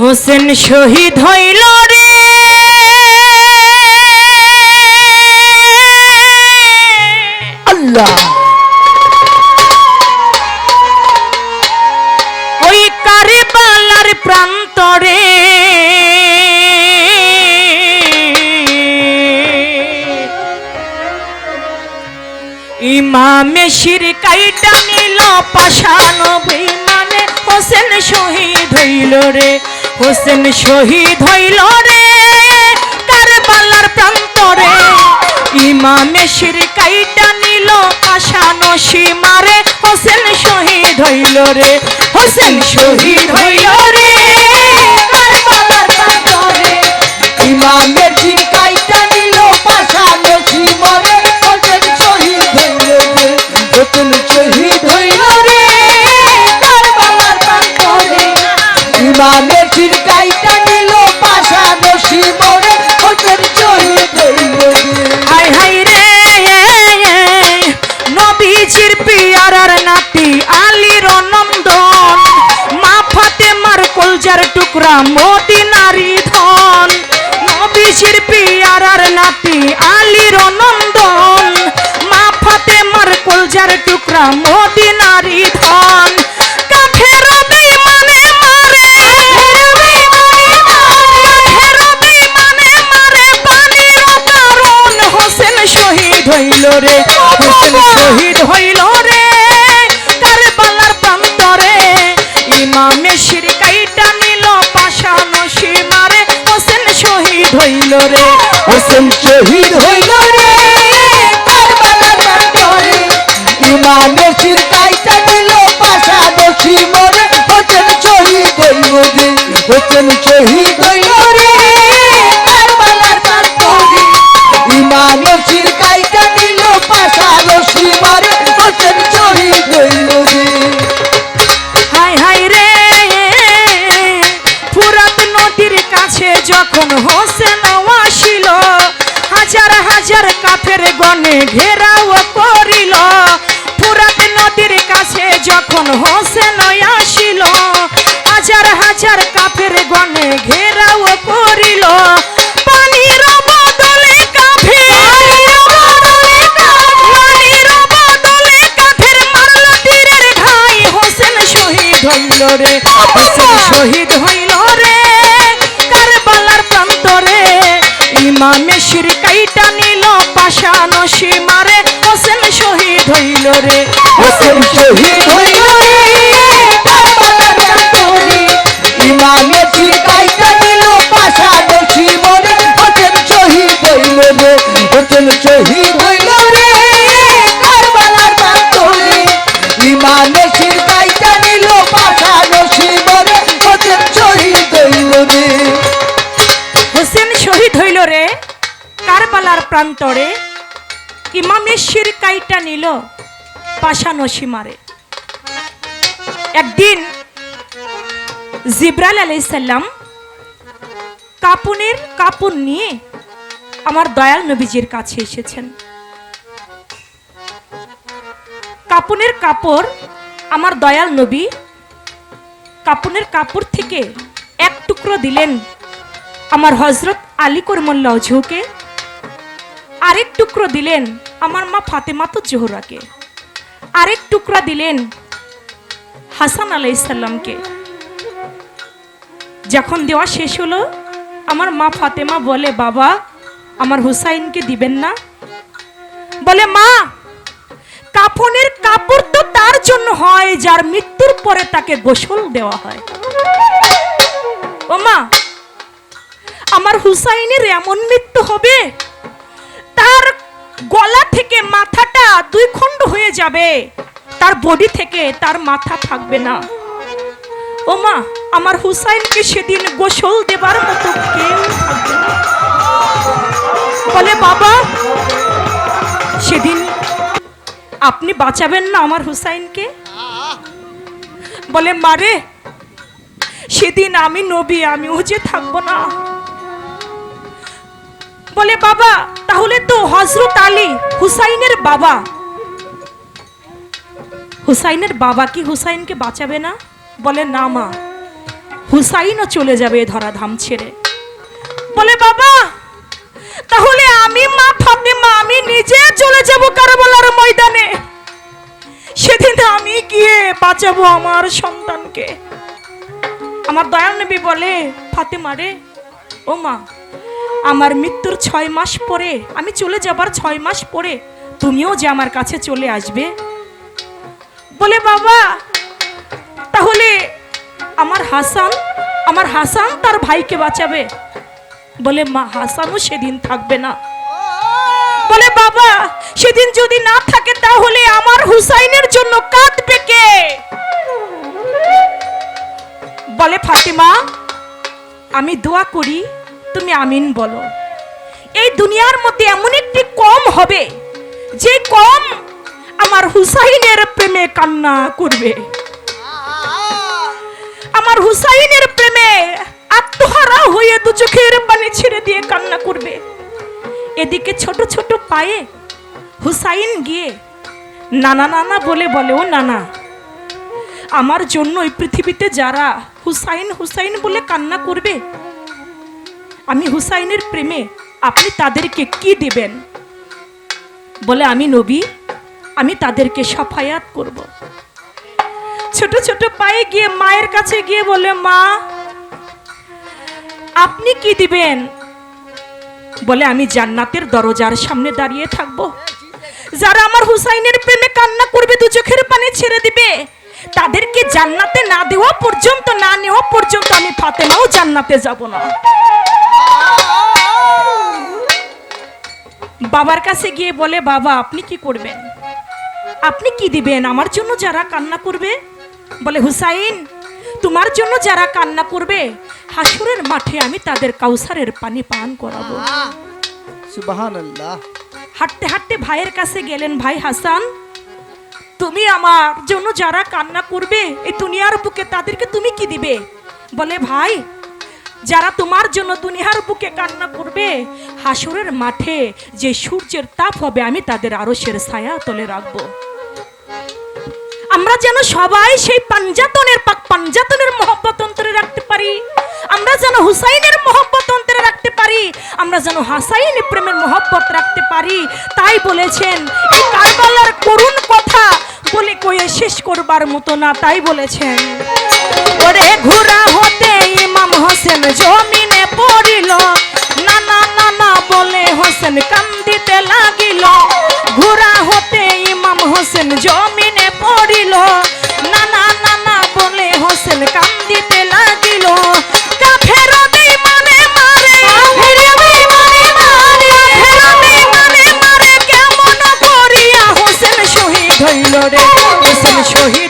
হোসেন শহীদ হইল রে। আল্লাহ। ওই কারিবালার প্রান্তরে। ইমামে শির কাইটা নিল পাশানো বিমানে হোসেন শহীদ হইল রে। হোসেন শহীদ হইল রে, কারবালার প্রান্তরে। ইমামে শির কাইটা নিল পাশানো সীমারে। হোসেন শহীদ হইল রে, হোসেন শহীদ রাম হোসেন রে, ফুরাত নদীর কাছে যখন হোসেন আসিল, হাজার হাজার কাফের গনে ঘেরাও করিল। ফুরাত নদীর কাছে যখন হোসেন আসিল, হাজার হাজার গনে ঘেরাও করিল। কারবালার প্রান্তরে ইমামের শির কাইটা নিল পাশানো সীমারে। একদিন জিব্রাইল আলাইসাল্লাম কাপুনের কাপড় নিয়ে আমার দয়াল নবীজির কাছে এসেছেন। কাপুনের কাপড় আমার দয়াল নবী কাপুনের কাপড় থেকে এক টুকরো দিলেন আমার হজরত আলী করমল্লা ঝুঁকে আরেক টুকরো দিলেন আমার মা ফাতেমাতো জোহরাকে। আরেক টুকরা দিলেন হাসান আলাইসাল্লামকে যখন দেওয়া শেষ হলো, আমার মা ফাতেমা বলে, বাবা, আমার হুসাইনকে দিবেন না? বলে, মা, কাফনের কাপড় তো তার জন্য হয়, যার মৃত্যুর পরে তাকে গোসল দেওয়া হয়। ও মা, আমার হুসাইনের এমন মৃত্যু হবে তার গলা থেকে মাথাটা দুই খণ্ড হয়ে যাবে। তার বডি থেকে তার মাথা থাকবে না। ও মা, আমার হুসাইনকে সেদিন গোসল দেবার মতো কেউ থাকবে না। বলে, বাবা, সেদিন আপনি বাঁচাবেন না আমার হুসাইনকে? বলে মারে সেদিন আমি নবী, আমিও যে থাকব না। বলে, বাবা, তাহলে তো হজরত আলী হুসাইনের বাবা। হুসাইনের বাবা কি হুসাইনকে বাঁচাবে না? বলে, না মা, হুসাইনও চলে যাবে এ ধরাধাম ছেড়ে। বলে, বাবা, তাহলে আমি মা ফাতেমা, আমি নিজে চলে যাব কারবালার ময়দানে। সেদিন আমি গিয়ে বাঁচাবো আমার সন্তানকে। আমার দয়াল নবী বলে, ফাতেমা রে, ও মা আমার মৃত্যুর ছয় মাস পরে, আমি চলে যাবার ছয় মাস পরে তুমিও যে আমার কাছে চলে আসবে? বলে, বাবা, তাহলে আমার হাসান আমার হাসান তার ভাইকে বাঁচাবে। বলে, মা, হাসানও সেদিন থাকবে না। বলে, বাবা, সেদিন যদি না থাকে তাহলে আমার হুসাইনের জন্য কাঁদবে কে? বলে, ফাতেমা, আমি দোয়া করি তুমি আমিন বলো। এই দুনিয়ার মধ্যে এমন একটি কম হবে, যে কম আমার হুসাইনের প্রেমে কান্না করবে। আমার হুসাইনের প্রেমে আত্মহারা হয়ে দু চোখের পানি ছেড়ে দিয়ে কান্না করবে। এদিকে ছোট ছোট পায়ে হুসাইন গিয়ে নানা নানা বলে বলে, ও নানা, আমার জন্য এই পৃথিবীতে যারা হুসাইন হুসাইন বলে কান্না করবে আমি হুসাইনের প্রেমে আপনি তাদেরকে কি দিবেন? বলে, আমি নবী, আমি তাদেরকে সাফায়াত করব। ছোট ছোট পায়ে গিয়ে মায়ের কাছে গিয়ে বলে, মা, আপনি কি দিবেন? বলে, আমি জান্নাতের দরজার সামনে দাঁড়িয়ে থাকব। যারা আমার হুসাইনের প্রেমে কান্না করবে, দু চোখের পানি ছেড়ে দিবে। তাদেরকে জান্নাতে না দেওয়া পর্যন্ত, না নেওয়া পর্যন্ত আমি ফাতেমাও জান্নাতে যাব না। বাবার কাছে গিয়ে বলে বাবা আপনি কি করবেন? আপনি কি দিবেন? আমার জন্য যারা কান্না করবে? বলে হুসাইন তোমার জন্য যারা কান্না করবে হাসুরের মাঠে আমি তাদের কাউসারের পানি পান করাবো। হাঁটতে হাঁটতে ভাইয়ের কাছে গেলেন ভাই হাসান তুমি আমার জন্য যারা কান্না করবে এই দুনিয়ার বুকে তাদেরকে তুমি কি দিবে? বলে ভাই যারা তোমার জন্য দুনিয়ার বুকে কান্না করবে, হাসরের মাঠে যে সূর্যের তাপ হবে, আমি তাদের আরশের ছায়া তলে রাখব। আমরা যেন সবাই সেই পাঞ্জাতনের পাক, পাঞ্জাতনের মহব্বত অন্তরে রাখতে পারি। আমরা যেন হুসাইনের মহব্বত অন্তরে রাখতে পারি। আমরা যেন হাসাইন প্রেমের মহব্বত রাখতে পারি। তাই বলেছেন, এই কারবালার করুণ কথা বলে কয়ে শেষ করবার মতো না, তাই বলেছেন। ওরে ঘোরা হতে ইমাম হোসেন জমিনে পড়িল। নানা নানা বলে হোসেন কান্দিতে লাগিল। ঘোরা হতে ইমাম হোসেন জমিনে পড়িল। নানা নানা বলে হোসেন কান্দিতে লাগিল। হোসেন শহীদ হইল রে? হোসেন শহীদ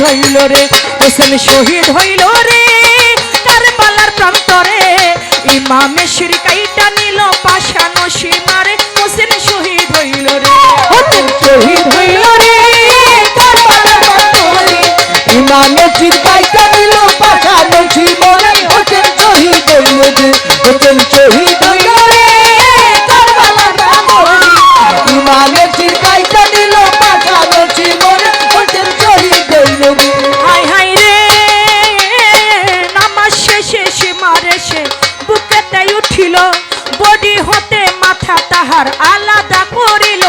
হইল রে হোসেন শহীদ হইল রে। কারবালার প্রান্তরে ইমামে শিরকাইটা নিল পাশানো রে নামাজ শেষে সীমারে সে বুকেতে উঠিল। বডি হতে মাথা তাহার আলাদা করিল।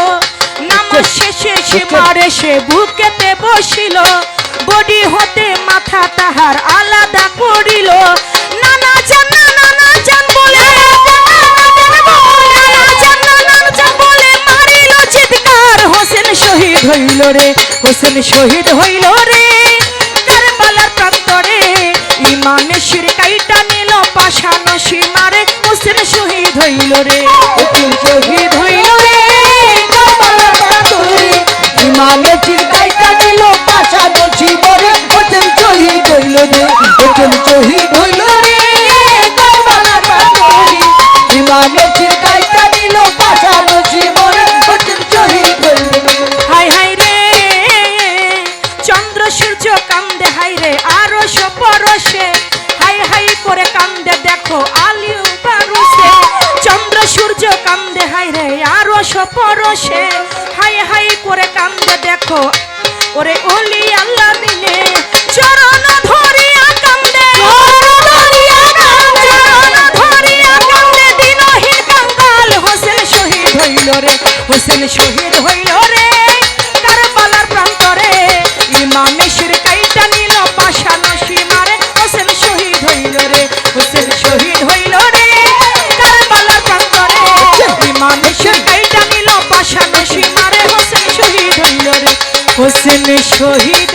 নামাজ শেষে সীমারে সে বুকেতে বসিল। বডি হতে মাথা তাহার আলাদা করিল। নানা জানা নানা জান বলে নানা জান নানা জান বলে মারিল। চিৎকার হোসেন শহীদ হইল রে। হোসেন শহীদ হইল রে। কারবালার প্রান্তরে ইমানে শির কাইটা নিল পাশানো সীমারে হোসেন শহীদ হইল রে। শহীদ হইল কান্দে হাই রে, আরও পরশে হাই হাই করে কান্দে দেখো। ওরে ওলি আল্লাহ মিনে চরণ ধরিয়া কান্দে। চরণ হোসেন শহীদ হইল রে। হোসেন শহীদ হইল রে। পাশানো শহীদ